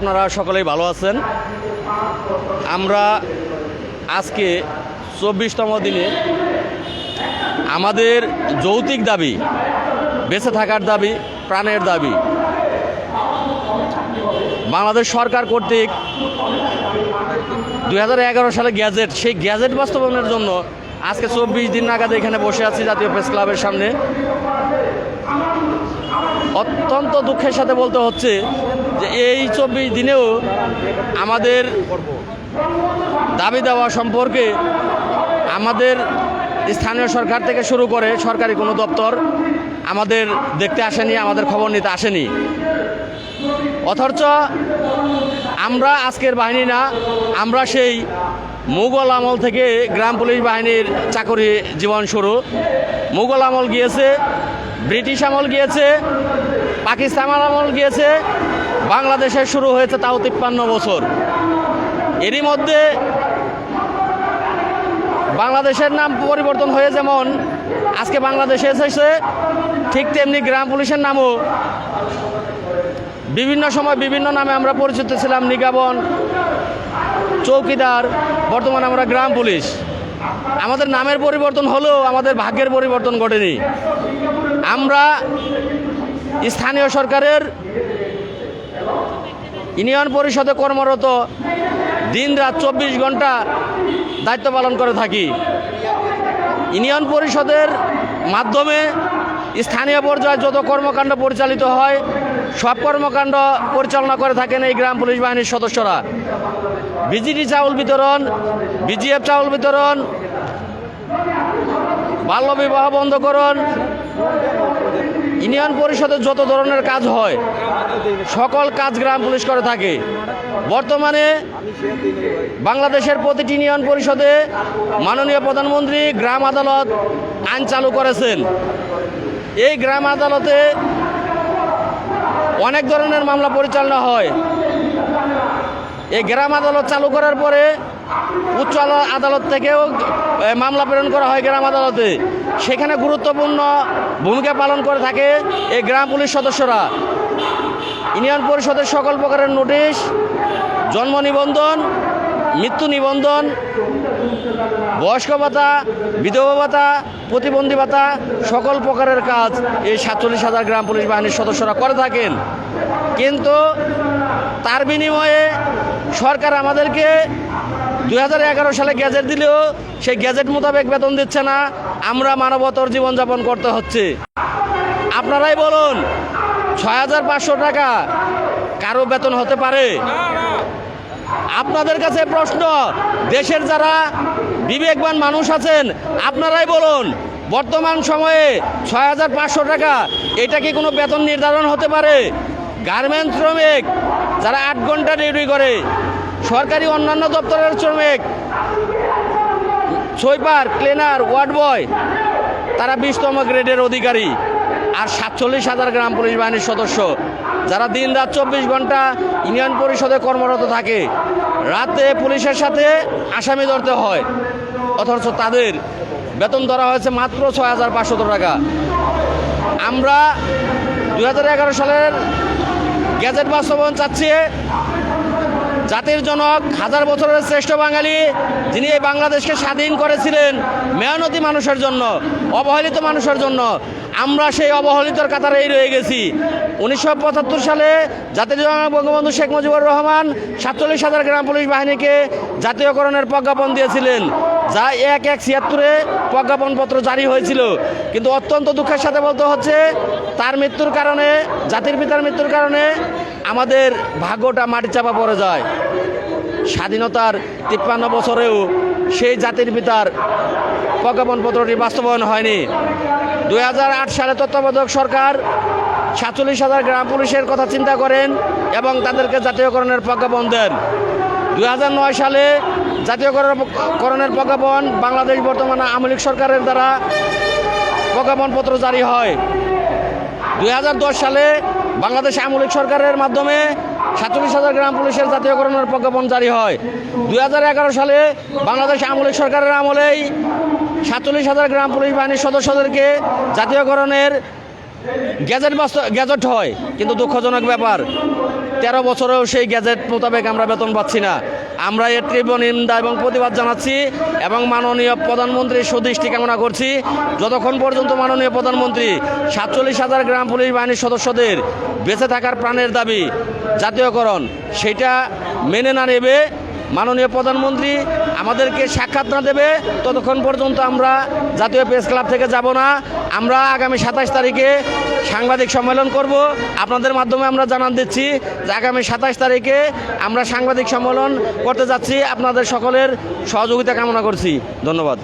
আপনারা সকলেই ভালো আছেন। আমরা আজকে চব্বিশতম দিনে আমাদের যৌতিক দাবি, বেঁচে থাকার দাবি, প্রাণের দাবি। বাংলাদেশ সরকার কর্তৃক দু হাজার এগারো সালে গ্যাজেট, সেই গ্যাজেট বাস্তবায়নের জন্য আজকে চব্বিশ দিন নাগাদ এখানে বসে আছি জাতীয় প্রেস ক্লাবের সামনে। অত্যন্ত দুঃখের সাথে বলতে হচ্ছে যে এই চব্বিশ দিনেও আমাদের দাবি দেওয়া সম্পর্কে আমাদের স্থানীয় সরকার থেকে শুরু করে সরকারি কোনো দপ্তর আমাদের দেখতে আসেনি, আমাদের খবর নিতে আসেনি। অথচ আমরা আজকের বাহিনী না, আমরা সেই মুঘল আমল থেকে গ্রাম পুলিশ বাহিনীর চাকরি জীবন শুরু। মুঘল আমল গিয়েছে, ব্রিটিশ আমল গিয়েছে, পাকিস্তান আমল গিয়েছে বাংলাদেশে শুরু হয়েছে তাও তিপ্পান্ন বছর। এরই মধ্যে বাংলাদেশের নাম পরিবর্তন হয়ে যেমন আজকে বাংলাদেশে এসেছে, ঠিক তেমনি গ্রাম পুলিশের নামও। বিভিন্ন সময় বিভিন্ন নামে আমরা পরিচিত ছিলাম, নিগাবন, চৌকিদার, বর্তমানে আমরা গ্রাম পুলিশ। আমাদের নামের পরিবর্তন হলেও আমাদের ভাগ্যের পরিবর্তন ঘটেনি। আমরা স্থানীয় সরকারের ইউনিয়ন পরিষদে কর্মরত দিন রাত চব্বিশ ঘণ্টা দায়িত্ব পালন করে থাকি। ইউনিয়ন পরিষদের মাধ্যমে স্থানীয় পর্যায়ে যত কর্মকাণ্ড পরিচালিত হয়, সব কর্মকাণ্ড পরিচালনা করে থাকেন এই গ্রাম পুলিশ বাহিনীর সদস্যরা। বিজিডি চাউল বিতরণ, বিজিএফ চাউল বিতরণ বাল্যবিবাহ বন্ধকরণ ইউনিয়ন পরিষদের যত ধরনের কাজ হয়, সকল কাজ গ্রাম পুলিশ করে থাকে। বর্তমানে বাংলাদেশের প্রতিটি ইউনিয়ন পরিষদে মাননীয় প্রধানমন্ত্রী গ্রাম আদালত আইন চালু করেছেন। এই গ্রাম আদালতে অনেক ধরনের মামলা পরিচালনা হয়। এই গ্রাম আদালত চালু করার পরে উচ্চ আদালত থেকেও মামলা প্রেরণ করা হয় গ্রাম আদালতে। সেখানে গুরুত্বপূর্ণ ভূমিকা পালন করে থাকে এই গ্রাম পুলিশ সদস্যরা। ইউনিয়ন পরিষদের সকল প্রকারের নোটিশ, জন্ম নিবন্ধন, মৃত্যু নিবন্ধন, বয়স্ক ভাতা, বিধবা ভাতা, প্রতিবন্ধী ভাতা, সকল প্রকারের কাজ এই সাতচল্লিশ হাজার গ্রাম পুলিশ বাহিনীর সদস্যরা করে থাকেন। কিন্তু তার বিনিময়ে সরকার আমাদেরকে দুই হাজার এগারো সালে গ্যাজেট দিলেও সেই গ্যাজেট মোতাবেক বেতন দিচ্ছে না। আমরা মানবতর জীবনযাপন করতে হচ্ছে। আপনারাই বলুন, ছয় হাজার পাঁচশো টাকা কারও বেতন হতে পারে? আপনাদের কাছে প্রশ্ন, দেশের যারা বিবেকবান মানুষ আছেন, আপনারাই বলুন, বর্তমান সময়ে ছয় হাজার পাঁচশো টাকা, এটা কি কোনো বেতন নির্ধারণ হতে পারে? গার্মেন্ট শ্রমিক যারা আট ঘণ্টা ডিউটি করে সরকারি অন্যান্য দপ্তরের শ্রমিক, সুইপার ক্লিনার ওয়ার্ড বয় তারা বিশতম গ্রেডের অধিকারী আর সাতচল্লিশ হাজার গ্রাম পুলিশ বাহিনীর সদস্য। যারা দিন রাত চব্বিশ ঘণ্টা ইউনিয়ন পরিষদে কর্মরত থাকে, রাতে পুলিশের সাথে আসামি ধরতে হয়। অথচ তাদের বেতন ধরা হয়েছে মাত্র ছয় হাজার পাঁচশত টাকা। আমরা দু হাজার এগারো সালের গ্যাজেট বাস্তবায়ন চাচ্ছি জাতির জনক, হাজার বছরের শ্রেষ্ঠ বাঙালি, যিনি এই বাংলাদেশকে স্বাধীন করেছিলেন, মেহনতি মানুষের জন্য, অবহেলিত মানুষের জন্য আমরা সেই অবহেলিতর কাতারেই রয়ে গেছি। উনিশশো পঁচাত্তর সালে জনক বঙ্গবন্ধু শেখ মুজিবুর রহমান সাতচল্লিশ হাজার গ্রাম পুলিশ বাহিনীকে জাতীয়করণের প্রজ্ঞাপন দিয়েছিলেন, যা এক এক ছিয়াত্তরে প্রজ্ঞাপনপত্র জারি হয়েছিল। কিন্তু অত্যন্ত দুঃখের সাথে বলতে হচ্ছে, তার মৃত্যুর কারণে, জাতির পিতার মৃত্যুর কারণে আমাদের ভাগ্যটা মাটি চাপা পড়ে যায়। স্বাধীনতার তিপ্পান্ন বছরেও সেই জাতির পিতার প্রজ্ঞাপনপত্রটি বাস্তবায়ন হয়নি। দু হাজার আট সালে তত্ত্বাবধায়ক সরকার সাতচল্লিশ হাজার গ্রাম পুলিশের কথা চিন্তা করেন এবং তাদেরকে জাতীয়করণের প্রজ্ঞাপন দেন। দু হাজার নয় সালে জাতীয়করণের প্রজ্ঞাপন বাংলাদেশ বর্তমানে আওয়ামী লীগ সরকারের দ্বারা প্রজ্ঞাপনপত্র জারি হয়। দু হাজার দশ সালে বাংলাদেশ আওয়ামী লীগ সরকারের মাধ্যমে সাতচল্লিশ হাজার গ্রাম পুলিশের জাতীয়করণের প্রজ্ঞাপন জারি হয়। দু হাজার এগারো সালে বাংলাদেশ আওয়ামী লীগ সরকারের আমলেই সাতচল্লিশ হাজার গ্রাম পুলিশ বাহিনীর সদস্যদেরকে জাতীয়করণের গ্যাজেট গ্যাজেট হয়। কিন্তু দুঃখজনক ব্যাপার, তেরো বছরেও সেই গ্যাজেট মোতাবেক আমরা বেতন পাচ্ছি না। আমরা এর তীব্র নিন্দা এবং প্রতিবাদ জানাচ্ছি এবং মাননীয় প্রধানমন্ত্রীর সুদৃষ্টি কামনা করছি। যতক্ষণ পর্যন্ত মাননীয় প্রধানমন্ত্রী সাতচল্লিশ হাজার গ্রাম পুলিশ বাহিনীর সদস্যদের বেঁচে থাকার প্রাণের দাবি জাতীয়করণ, সেটা মেনে না নেবে, মাননীয় প্রধানমন্ত্রী আমাদেরকে সাক্ষাৎ না দেবে, ততক্ষণ পর্যন্ত আমরা জাতীয় প্রেস ক্লাব থেকে যাব না। আমরা আগামী সাতাশ তারিখে সাংবাদিক সম্মেলন করব। আপনাদের মাধ্যমে আমরা জানান দিচ্ছি যে আগামী সাতাশ তারিখে আমরা সাংবাদিক সম্মেলন করতে যাচ্ছি। আপনাদের সকলের সহযোগিতা কামনা করছি। ধন্যবাদ।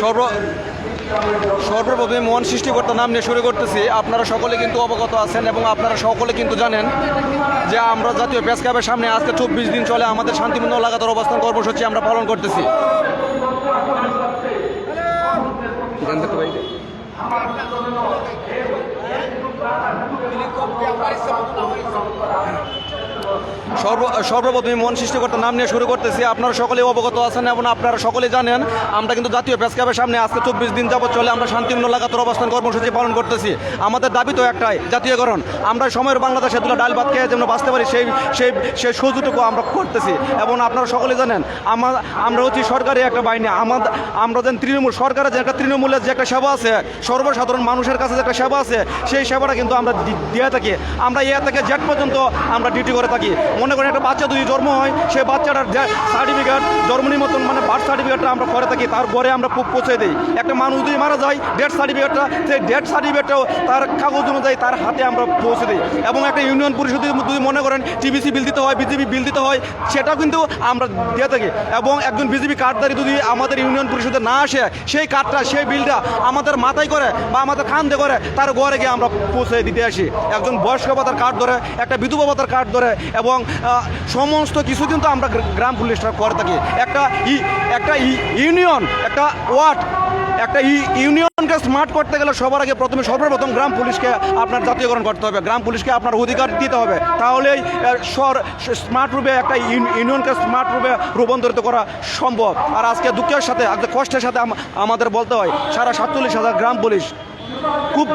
সর্ব সর্বপ্রথমে মহান সৃষ্টিকর্তা নাম নিয়ে শুরু করতেছি। আপনারা সকলে কিন্তু অবগত আছেন এবং আপনারা সকলে কিন্তু জানেন যে আমরা জাতীয় প্রেস ক্লাবের সামনে আজকে চব্বিশ দিন চলে আমাদের শান্তিপূর্ণ লাগাতার অবস্থান কর্মসূচি আমরা পালন করতেছি। সর্ব, সর্বপ্রথমে মন সৃষ্টিকর্তার নাম নিয়ে শুরু করতেছি। আপনারা সকলেই অবগত আছেন এবং আপনারা সকলে জানেন, আমরা কিন্তু জাতীয় প্রেস ক্লাবের সামনে আজকে চব্বিশ দিন যাবত চলে আমরা শান্তিপূর্ণ লাগাতার অবস্থান কর্মসূচি পালন করতেছি। আমাদের দাবি তো একটাই, জাতীয়করণ। আমরা সময়ের বাংলাদেশে দুটো ডাল ভাত খেয়ে যেন বাঁচতে পারি, সেই সেই সেই সুযোগটুকু আমরা করতেছি। এবং আপনারা সকলে জানেন আমার আমরা হচ্ছি সরকারি একটা বাহিনী। আমাদের আমরা যেন তৃণমূল, সরকারের যে একটা তৃণমূলের যে একটা সেবা আছে, সর্বসাধারণ মানুষের কাছে যে একটা সেবা আছে, সেই সেবাটা কিন্তু আমরা দিয়ে থাকি। আমরা এ থেকে জেট পর্যন্ত আমরা ডিউটি করে থাকি। মনে করেন একটা বাচ্চা যদি জন্ম হয় সেই বাচ্চাটার সার্টিফিকেট জন্ম নিমন্ত্রণ মানে বার্থ সার্টিফিকেটটা আমরা করে থাকি তার আমরা পৌ- পৌঁছে দিই। একটা মানুষ যদি মারা যায় ডেথ সার্টিফিকেটটা সেই ডেথ সার্টিফিকেটটাও তার কাগজ অনুযায়ী তার হাতে আমরা পৌঁছে দিই। এবং একটা ইউনিয়ন পরিষদ যদি মনে করেন টিবিসি বিল দিতে হয় বিজেপি বিল দিতে হয়, সেটাও কিন্তু আমরা দিয়ে থাকি। এবং একজন বিজেপি কার্ডধারী যদি আমাদের ইউনিয়ন পরিষদে না আসে, সেই কার্ডটা সেই বিলটা আমাদের মাথায় করে বা আমাদের খান্দে করে, তার ঘরে গিয়ে আমরা পৌঁছে দিতে আসি। একজন বয়স্ক ভাতার কার্ড ধরে, একটা বিধবা ভাতার কার্ড ধরে, এবং সমস্ত কিছু কিন্তু আমরা গ্রা- গ্রাম পুলিশরা করে থাকি। একটা ই- একটা ইউনিয়ন, একটা ওয়ার্ড, একটা ইউনিয়নকে স্মার্ট করতে গেলে সবার আগে প্রথমে সর্বপ্রথম গ্রাম পুলিশকে আপনার জাতীয়করণ করতে হবে। গ্রাম পুলিশকে আপনার অধিকার দিতে হবে। তাহলেই সর স্মার্ট রূপে একটা ইউনিয়নকে স্মার্ট রূপে রূপান্তরিত করা সম্ভব। আর আজকে দুঃখের সাথে, আজকে কষ্টের সাথে আমাদের বলতে হয়, সারা সাতচল্লিশ হাজার গ্রাম পুলিশ খুব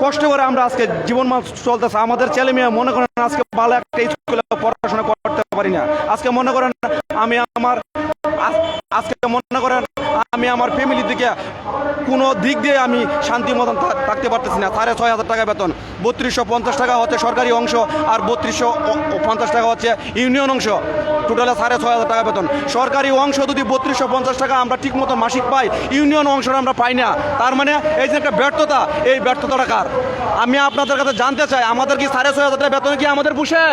কষ্ট করে আমরা আজকে জীবন চলতেছে। আমাদের ছেলে মেয়ে মনে করেন আজকে ভালো একটা স্কুলে পড়াশোনা করতে পারি না। আজকে মনে করেন আমি আমার আজ- আজকে মনে করেন আমি আমার ফ্যামিলির দিকে কোনো দিক দিয়ে আমি শান্তি মতন থাকতে পারতেছি না। সাড়ে ছয় হাজার টাকা বেতন, বত্রিশশো পঞ্চাশ টাকা হচ্ছে সরকারি অংশ আর বত্রিশশো পঞ্চাশ টাকা হচ্ছে ইউনিয়ন অংশ। টোটালে সাড়ে ছয় হাজার টাকা বেতন। সরকারি অংশ যদি বত্রিশশো পঞ্চাশ টাকা আমরা ঠিক মতো মাসিক পাই, ইউনিয়ন অংশটা আমরা পাই না। তার মানে এই যে একটা ব্যর্থতা, এই ব্যর্থতাটা কার? আমি আপনাদের কাছে জানতে চাই, আমাদের কি সাড়ে ছয় হাজার টাকা বেতন কি আমাদের পুষে?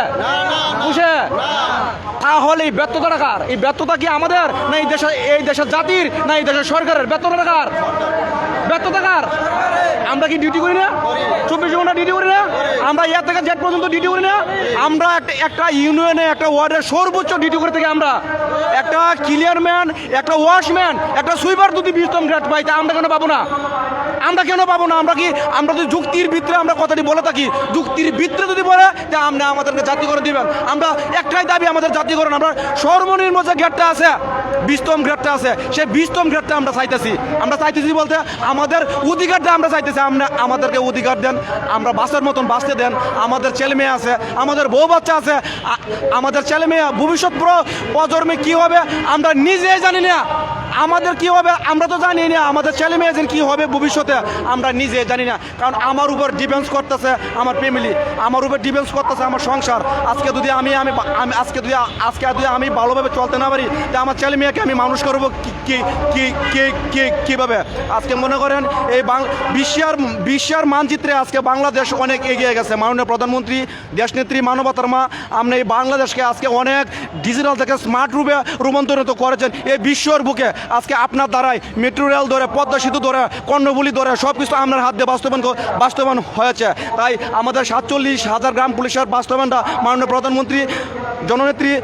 পুষে? তাহলে এই ব্যর্থতাটা কার? এই ব্যর্থতা কি আমাদের? না এই দেশের এই দেশের জাতির? না এই দেশের সরকারের? ব্যর্থতাটা কার? ব্যর্থতা কার আমরা কি ডিউটি করি না? চব্বিশ ঘণ্টা ডিউটি করি না? আমরা ইয়ার থেকে জেট পর্যন্ত ডিউটি করি না? আমরা একটা ইউনিয়নে একটা ওয়ার্ডের সর্বোচ্চ ডিউটি করে থাকি আমরা। একটা ক্লিয়ার ম্যান একটা ওয়াশম্যান একটা সুইপার যদি বিস্তম গ্রেড পাই, তা আমরা কেন পাবো না? আমরা কেন পাবো না? আমরা কি আমরা যদি যুক্তির ভিতরে আমরা কথাটি বলে থাকি, যুক্তির ভিতরে যদি বলে যে আপনি আমাদেরকে জাতীয়করণ দিবেন। আমরা একটাই দাবি আমাদের জাতীয়করণ আমরা সর্বনিম্ন যে গ্রেডটা আছে বিস্তম গ্রেডটা আছে, সেই বিস্তম গ্রেডটা আমরা চাইতেছি। আমরা চাইতেছি বলতে আমাদের অধিকারটা আমরা চাইতেছি। আমরা আমাদেরকে অধিকার দেন, আমরা বাসের মতন বাঁচতে দেন। আমাদের ছেলে মেয়ে আছে, আমাদের বউ বাচ্চা আছে আমাদের ছেলে মেয়ে ভবিষ্যৎ প্র- প্রজন্মে কী হবে, আমরা নিজেই জানি না। আমাদের কি হবে? আমরা তো জানি না। আমাদের ছেলে মেয়েদের কি হবে ভবিষ্যতে? আমরা নিজে জানি না। কারণ আমার উপর ডিপেন্স করতেছে আমার ফ্যামিলি। আমার উপর ডিপেন্স করতেছে আমার সংসার। আজকে যদি আমি আমি আজকে যদি আজকে যদি আমি ভালোভাবে চলতে না পারি যে আমার ছেলে মেয়েকে আমি মানুষ করব কি কি কি কীভাবে? আজকে মনে করেন, এই বিশ্বের বিশ্বের মানচিত্রে আজকে বাংলাদেশ অনেক এগিয়ে গেছে। মাননীয় প্রধানমন্ত্রী, দেশনেত্রী মানবতার মা, আপনি এই বাংলাদেশকে আজকে অনেক ডিজিটাল থেকে স্মার্ট রূপে রূপান্তরিত করেছেন। এই বিশ্বর বুকে আজকে আপনার দ্বারাই মেট্রো রেল ধরে, পদ্মা সেতু ধরে, কর্ণফুলি ধরে সব কিছু আপনার হাত দিয়ে বাস্তবায়ন বাস্তবায়ন হয়েছে। তাই আমাদের সাতচল্লিশ হাজার গ্রাম পুলিশের বাস্তবায়নটা মাননীয় প্রধানমন্ত্রী, জননেত্রী,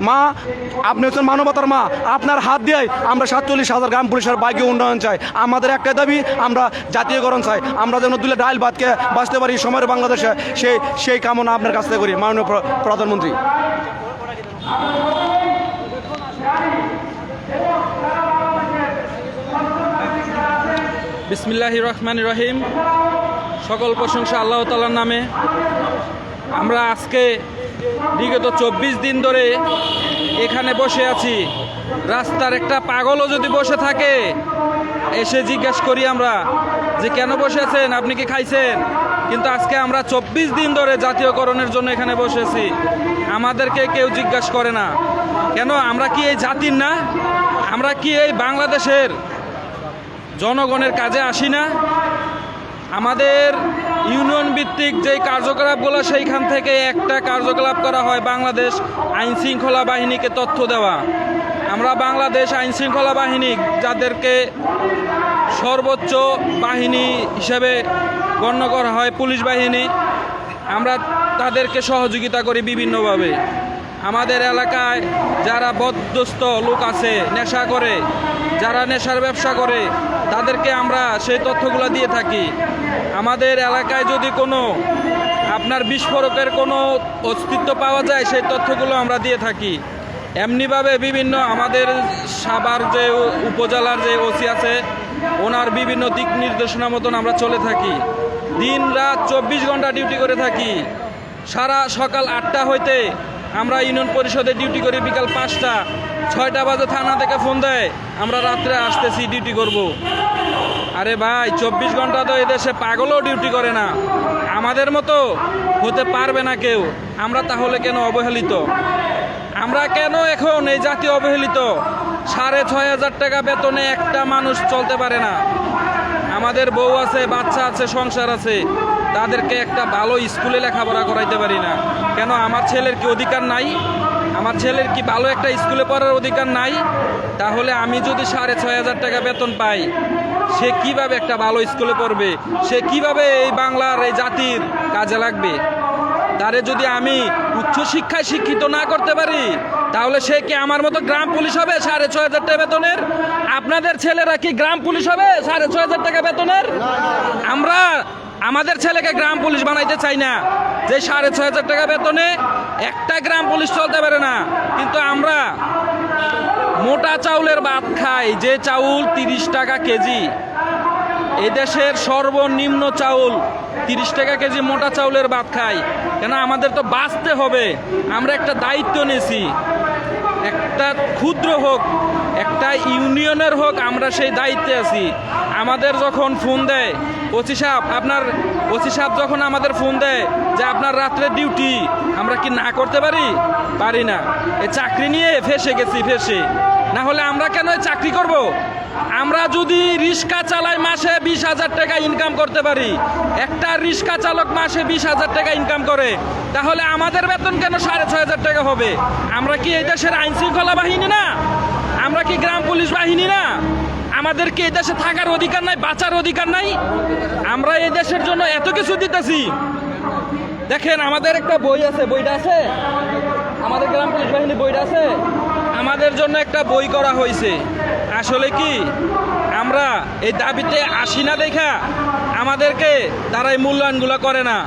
মা, আপনি হচ্ছেন মানবতার মা, আপনার হাত দিয়ে আমরা সাতচল্লিশ হাজার গ্রাম পুলিশের বাইকে উন্নয়ন চাই। আমাদের একটাই দাবি, আমরা জাতীয়করণ চাই। আমরা যেন দুলে ডাইল ভাতকে বাঁচতে পারি সময়ের বাংলাদেশে, সেই সেই কামনা আপনার কাছ থেকে করি। মাননীয় প্র- প্রধানমন্ত্রী। বিসমিল্লাহ রহমান রহিম। সকল প্রশংসা আল্লাহ তালার নামে। আমরা আজকে বিগত চব্বিশ দিন ধরে এখানে বসে আছি। রাস্তার একটা পাগলও যদি বসে থাকে, এসে জিজ্ঞেস করি আমরা যে কেন বসে আছেন আপনি কি খাইছেন? কিন্তু আজকে আমরা চব্বিশ দিন ধরে জাতীয়করণের জন্য এখানে বসেছি। আমাদেরকে কেউ জিজ্ঞাসা করে না। কেন, আমরা কি এই জাতির না? আমরা কি এই বাংলাদেশের জনগণের কাজে আসি না। আমাদের ইউনিয়ন ভিত্তিক যেই কার্যকলাপগুলো, সেইখান থেকে একটা কার্যকলাপ করা হয় বাংলাদেশ আইন শৃঙ্খলা বাহিনীকে তথ্য দেওয়া। আমরা বাংলাদেশ আইন শৃঙ্খলা বাহিনী যাদেরকে সর্বোচ্চ বাহিনী হিসেবে গণ্য করা হয় পুলিশ বাহিনী, আমরা তাদেরকে সহযোগিতা করি বিভিন্নভাবে। আমাদের এলাকায় যারা বদ্ধস্ত লোক আছে, নেশা করে, যারা নেশার ব্যবসা করে, তাদেরকে আমরা সেই তথ্যগুলো দিয়ে থাকি। আমাদের এলাকায় যদি কোনো আপনার বিস্ফোরকের কোনো অস্তিত্ব পাওয়া যায়, সেই তথ্যগুলো আমরা দিয়ে থাকি। এমনিভাবে বিভিন্ন আমাদের সাবার যে উপজেলার যে ওসি আছে, ওনার বিভিন্ন দিক নির্দেশনা মতন আমরা চলে থাকি। দিন রাত চব্বিশ ঘণ্টা ডিউটি করে থাকি। সারা সকাল আটটা হইতে আমরা ইউনিয়ন পরিষদে ডিউটি করি বিকাল পাঁচটা, ছয়টা বাজে থানা থেকে ফোন দেয়, আমরা রাত্রে আসতেছি, ডিউটি করব। আরে ভাই, চব্বিশ ঘণ্টা তো এদেশে পাগলও ডিউটি করে না। আমাদের মতো হতে পারবে না কেউ। আমরা তাহলে কেন অবহেলিত? আমরা কেন এখন এই জাতি অবহেলিত? সাড়ে ছয় হাজার টাকা বেতনে একটা মানুষ চলতে পারে না। আমাদের বউ আছে, বাচ্চা আছে, সংসার আছে। তাদেরকে একটা ভালো স্কুলে লেখাপড়া করাইতে পারি না। কেন, আমার ছেলের কি অধিকার নাই? আমার ছেলের কি ভালো একটা স্কুলে পড়ার অধিকার নাই? তাহলে আমি যদি সাড়ে ছয় হাজার টাকা বেতন পাই, সে কীভাবে একটা ভালো স্কুলে পড়বে? সে কীভাবে এই বাংলার, এই জাতির কাজে লাগবে? তারে যদি আমি উচ্চ শিক্ষায় শিক্ষিত না করতে পারি, তাহলে সে কি আমার মতো গ্রাম পুলিশ হবে সাড়ে ছয় হাজার টাকা বেতনের? আপনাদের ছেলেরা কি গ্রাম পুলিশ হবে সাড়ে ছয় হাজার টাকা বেতনের? আমরা আমাদের ছেলেকে গ্রাম পুলিশ বানাইতে চাই না। যে সাড়ে ছয় হাজার টাকা বেতনে একটা গ্রাম পুলিশ চলতে পারে না। কিন্তু আমরা মোটা চাউলের ভাত খাই, যে চাউল তিরিশ টাকা কেজি। এদেশের সর্বনিম্ন চাউল তিরিশ টাকা কেজি মোটা চাউলের ভাত খাই। কেন আমাদের তো বাঁচতে হবে। আমরা একটা দায়িত্ব নিয়েছি। একটা ক্ষুদ্র হোক, একটা ইউনিয়নের হোক, আমরা সেই দায়িত্বে আছি। আমাদের যখন ফোন দেয় ওসি সাহেব, আপনার ওসি সাহেব যখন আমাদের ফোন দেয় যে আপনার রাত্রে ডিউটি, আমরা কি না করতে পারি? পারি না। এই চাকরি নিয়ে ফেসে গেছি, ফেসে। না হলে আমরা কেন চাকরি করব? আমরা যদি রিক্সা চালাই মাসে বিশ হাজার টাকা ইনকাম করতে পারি, একটা রিক্সা চালক মাসে বিশ হাজার টাকা ইনকাম করে, তাহলে আমাদের বেতন কেন সাড়ে ছয় হাজার টাকা হবে? আমরা কি এই দেশের আইন শৃঙ্খলা বাহিনী না? আমরা কি গ্রাম পুলিশ বাহিনী না? আমাদের কি এই দেশে থাকার অধিকার নাই, বাঁচার অধিকার নাই। আমরা এই দেশের জন্য এত কিছু দিতেছি। দেখেন, আমাদের একটা বই আছে, বইটা আছে? আমাদের গ্রাম পুলিশ বাহিনী বইটা আছে? আমাদের জন্য একটা বই করা হয়েছে। আসলে কি? আমরা এই দাবিতে আসি না দেখা, আমাদেরকে তারা এই মূল্যায়নগুলো করে না।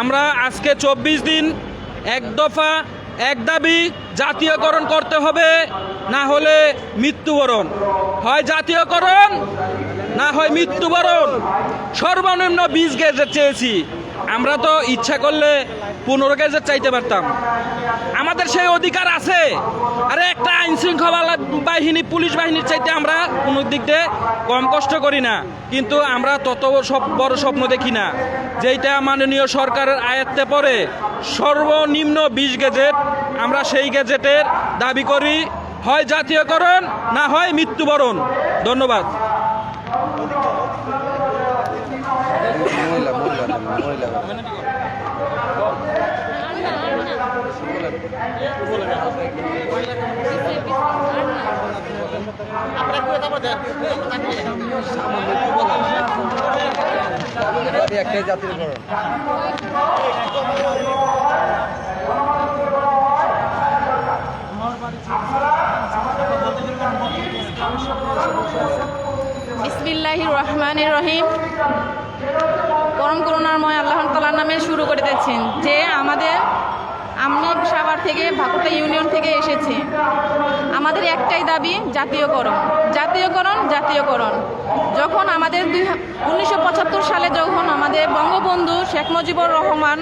আমরা আজকে চব্বিশ দিন এক দফা এক দাবি জাতীয়করণ করতে হবে, না হলে মৃত্যুবরণ। হয় জাতীয়করণ, না হয় মৃত্যুবরণ। সর্বনিম্ন বিশ গেজেট চেয়েছি। আমরা তো ইচ্ছা করলে পনেরো গেজেট চাইতে পারতাম। আমাদের সেই অধিকার আছে। আরে একটা আইন শৃঙ্খলা বাহিনী, পুলিশ বাহিনীর চাইতে আমরা কোনো দিক দিয়ে কম কষ্ট করি না। কিন্তু আমরা তত সব বড় স্বপ্ন দেখি না। যেইটা মাননীয় সরকারের আয়ত্তে পড়ে, সর্বনিম্ন বিশ গেজেট আমরা সেই গেজেটের দাবি করি, হয় জাতীয়করণ না হয় মৃত্যুবরণ। ধন্যবাদ। একটাই জাতীয়করণ বিসমিল্লাহ রহমান রহিম। পরম করুণাময় আল্লাহ তালার নামে শুরু করে দিচ্ছেন যে আমাদের আমি সাভার থেকে ভাকুটা ইউনিয়ন থেকে এসেছি। আমাদের একটাই দাবি, জাতীয়করণ। জাতীয়করণ জাতীয়করণ। যখন আমাদের দুই উনিশশো সালে যখন আমাদের বঙ্গবন্ধু শেখ মুজিবুর রহমান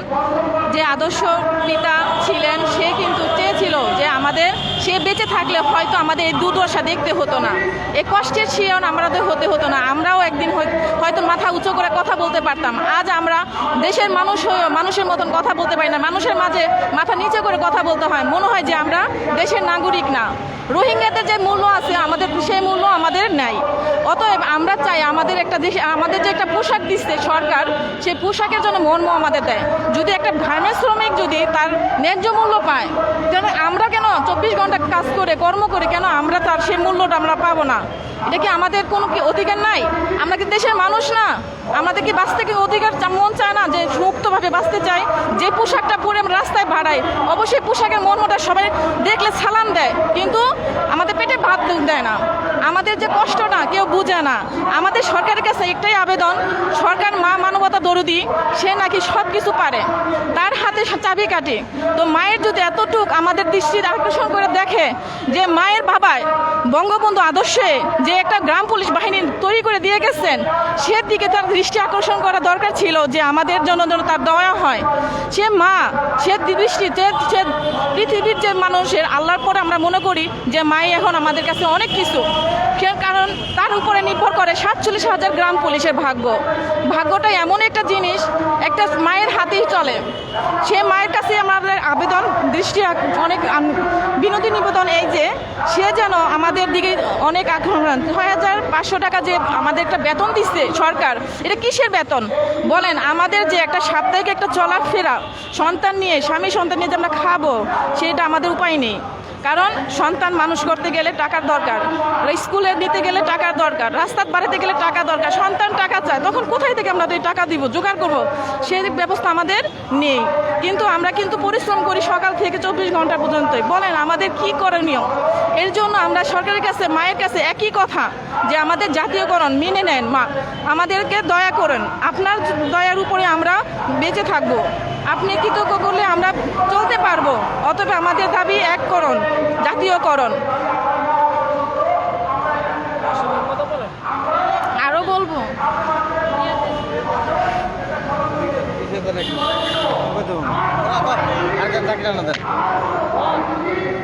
যে আদর্শ নেতা ছিলেন, সে কিন্তু চেয়েছিল যে আমাদের, সে বেঁচে থাকলে হয়তো আমাদের এই দুর্দশা দেখতে হতো না। এই কষ্টের শিয়ন আমাদের হতে হতো না। আমরাও একদিন হয়- হয়তো মাথা উঁচু করে কথা বলতে পারতাম। আজ আমরা দেশের মানুষ হয়েও মানুষের মতন কথা বলতে পারি না। মানুষের মাঝে মাথা নিচে করে কথা বলতে হয়। মনে হয় যে আমরা দেশের নাগরিক না। রোহিঙ্গাদের যে মূল্য আছে, আমাদের সেই মূল্য আমাদের নাই। অতএব আমরা চাই আমাদের একটা দেশে, আমাদের যে একটা পোশাক দিচ্ছে সরকার সেই পোশাকের জন্য মর্ম আমাদের দেয়। যদি একটা গার্মেন্টস শ্রমিক যদি তার ন্যায্য মূল্য পায় তাহলে আমরা কেন চব্বিশ ঘণ্টা কাজ করে, কর্ম করে, কেন আমরা তার সেই মূল্যটা আমরা পাবো না? এটা কি আমাদের কোনো কি অধিকার নাই? আমরা কি দেশের মানুষ না? আমাদের কি বাঁচতে কি অধিকার মন চায় না যে মুক্তভাবে বাঁচতে চাই যে পোশাকটা পরে আমরা রাস্তায় ভাড়াই, অবশ্যই পোশাকের মর্মটা সবাই দেখলে সালাম দেয়, কিন্তু আমাদের পেটে ভাত দেয় না। আমাদের যে কষ্টটা কেউ বুঝে না। আমাদের সরকারের কাছে একটাই আবেদন, সরকার মা মানবতা দরদি সে নাকি সব কিছু পারে। তার হাতে চাবি কাটে তো মায়ের যদি এতটুক আমাদের দৃষ্টি আকর্ষণ করে দেখে যে মায়ের বাবায় বঙ্গবন্ধু আদর্শে যে একটা গ্রাম পুলিশ বাহিনী তৈরি করে দিয়ে গেছেন, সে দিকে তার দৃষ্টি আকর্ষণ করা দরকার ছিল যে আমাদের জন্য যেন তার দয়া হয়। সে মা, সে দৃষ্টিতে সে পৃথিবীর যে মানুষের, আল্লাহর পরে আমরা মনে করি যে মাই এখন আমাদের কাছে অনেক কিছু। কারণ তার উপরে নির্ভর করে সাতচল্লিশ হাজার গ্রাম পুলিশের ভাগ্য। ভাগ্যটা এমন একটা জিনিস একটা মায়ের হাতেই চলে। সে মায়ের কাছে আমাদের আবেদন, দৃষ্টি অনেক বিনোদী নিবেদন এই যে, সে যেন আমাদের দিকে অনেক আক্রমণ ছয় হাজার পাঁচশো টাকা যে আমাদের একটা বেতন দিচ্ছে সরকার, এটা কিসের বেতন? বলেন, আমাদের যে একটা সাপ্তাহিক একটা চলাফেরা, সন্তান নিয়ে, স্বামী সন্তান নিয়ে যে আমরা খাব, সেটা আমাদের উপায় নেই। কারণ সন্তান মানুষ করতে গেলে টাকার দরকার। স্কুলে নিতে গেলে টাকার দরকার, রাস্তার বাড়িতে গেলে টাকা দরকার, সন্তান টাকা চায়, তখন কোথায় থেকে আমরা টাকা দিব? জোগাড় করব? সেই ব্যবস্থা আমাদের নেই। কিন্তু আমরা কিন্তু পরিশ্রম করি সকাল থেকে চব্বিশ ঘণ্টা পর্যন্ত বলেন, আমাদের কি করণীয়? এর জন্য আমরা সরকারের কাছে, মায়ের কাছে একই কথা, যে আমাদের জাতীয়করণ মেনে নেন মা। আমাদেরকে দয়া করেন। আপনার দয়ার উপরে আমরা বেঁচে থাকব। আপনি কৃতজ্ঞ করলে আমরা চলতে পারব অতএব আমাদের দাবি এক করণ জাতীয়করণ আরও বলব আর